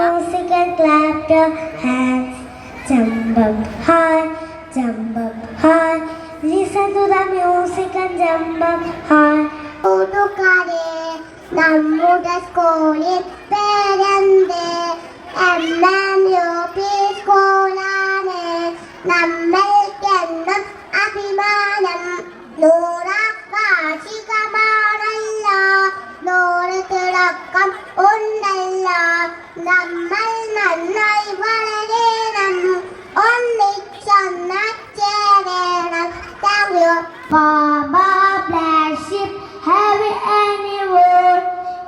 your hands. Jump up high, jump up high. Listen to the music and jump up high. കൂട്ടുകാരെ നമ്മുടെ സ്കൂളിൽ പേരെന്ത് M M U P സ്കൂളാണ് നമ്മൾക്കെന്നും Baba black sheep, Have you any wool?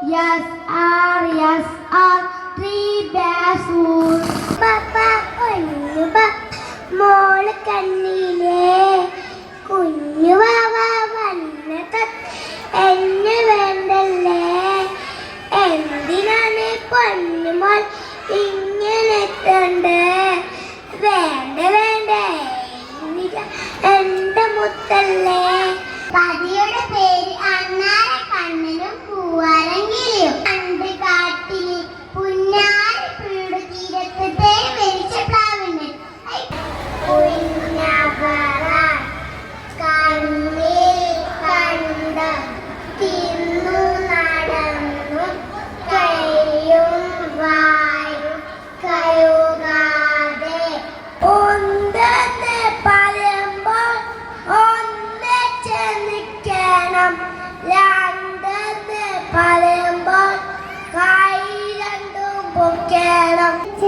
Yes, are, yes, are. Three bears wool. Papa, കുഞ്ഞു മോൾ കണ്ണിലേ കുഞ്ഞു വാവ വന്നത് എന്നെ വേണ്ടല്ലേ എന്തിനാണ് പൊന്നുമോൾ ഇങ്ങനെ എത്തണ്ടേ The.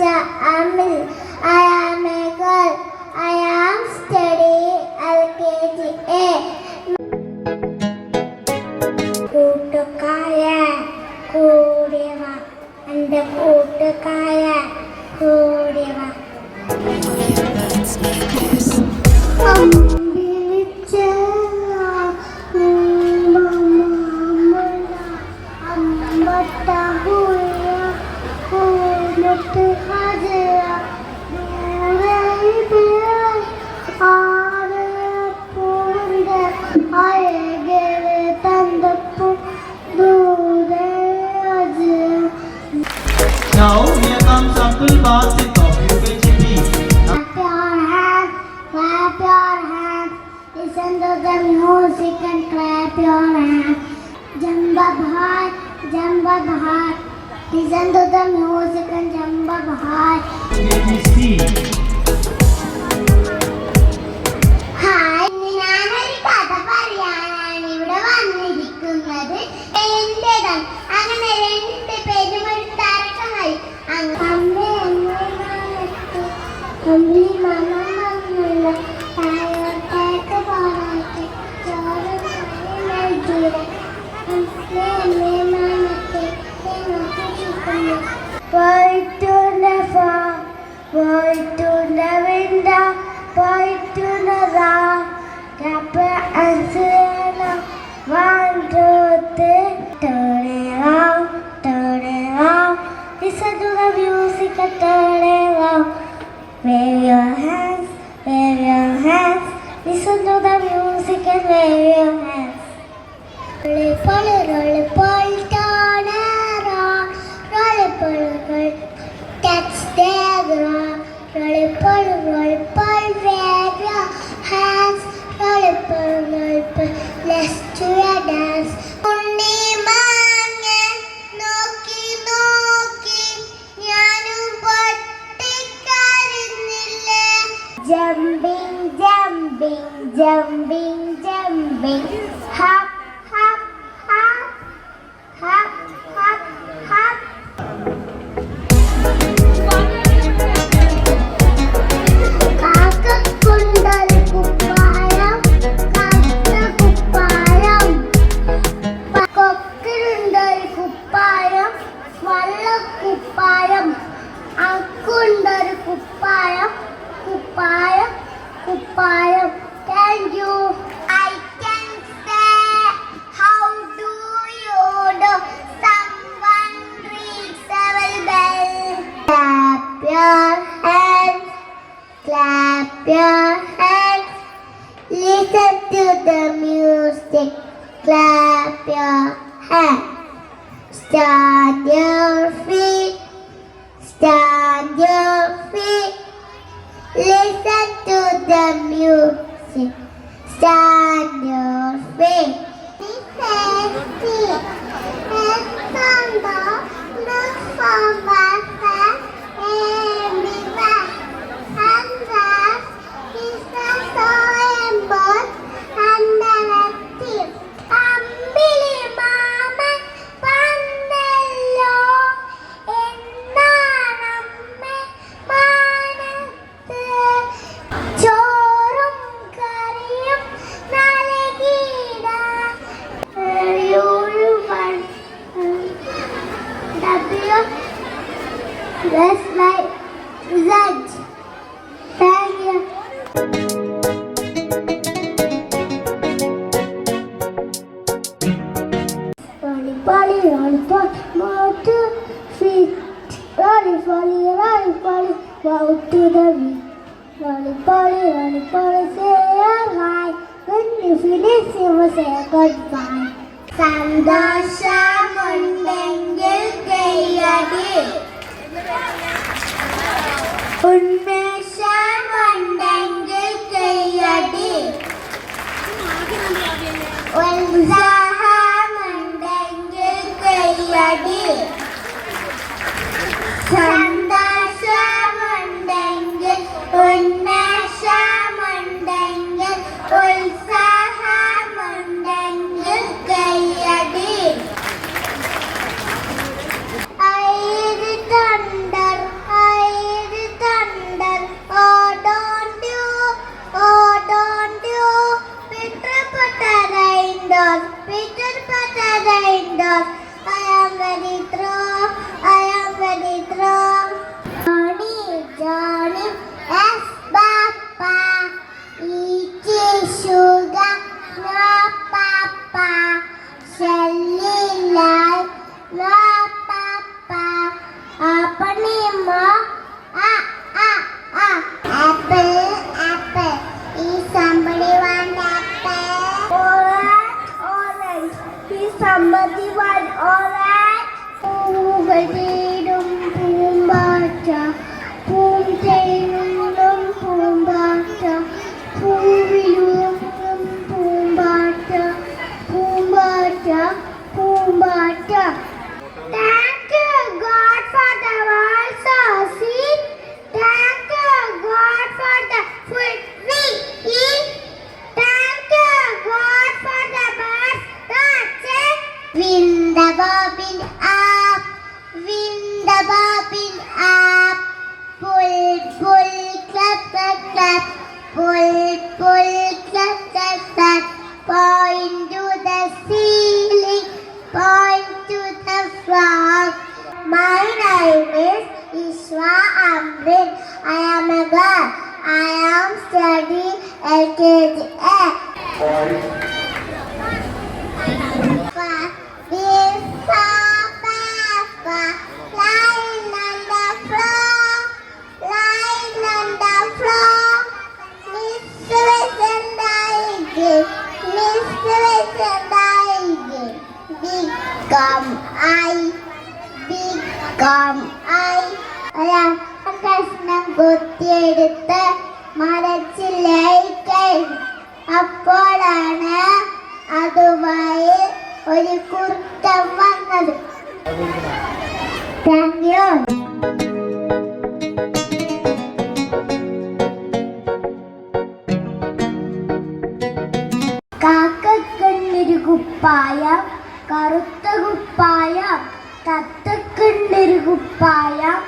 Amil. I am a girl. I am studying A. കൂട്ടുകായ കൂടിയവ എന്റെ കൂട്ടുകായ കൂടിവ Clap your hands, clap your hands. Listen to the music and clap your hands. Jump up. Listen to the music and jump up high. Let me see. Wave your hands, wave your hands. Listen to the music and wave your hands. jumping, jumping. hand. Stand your feet. Stand your feet. Listen to the music. Stand your feet. This is the end of the wow to the beat. Lollipolly, lollipolly, say a hi. When you finish, you say goodbye. സന്തോഷമുണ്ടെങ്കിൽ ചെയ്യുക 啊 എടുത്ത് മരച്ചില്ലായി കൈ അപ്പോഴാണ് അതുമായി ഒരു കുർക്കം വന്നത്. Thank you കറുത്ത കുപ്പായം കറുത്ത കുപ്പായം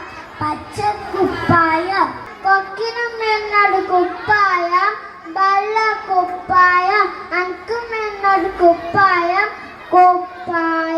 പച്ച കുപ്പായം. എനിക്കിനുമെന്നൊരു കുപ്പായം വെള്ള കുപ്പായം എനിക്കുമെന്നൊരു കുപ്പായം കുപ്പായം.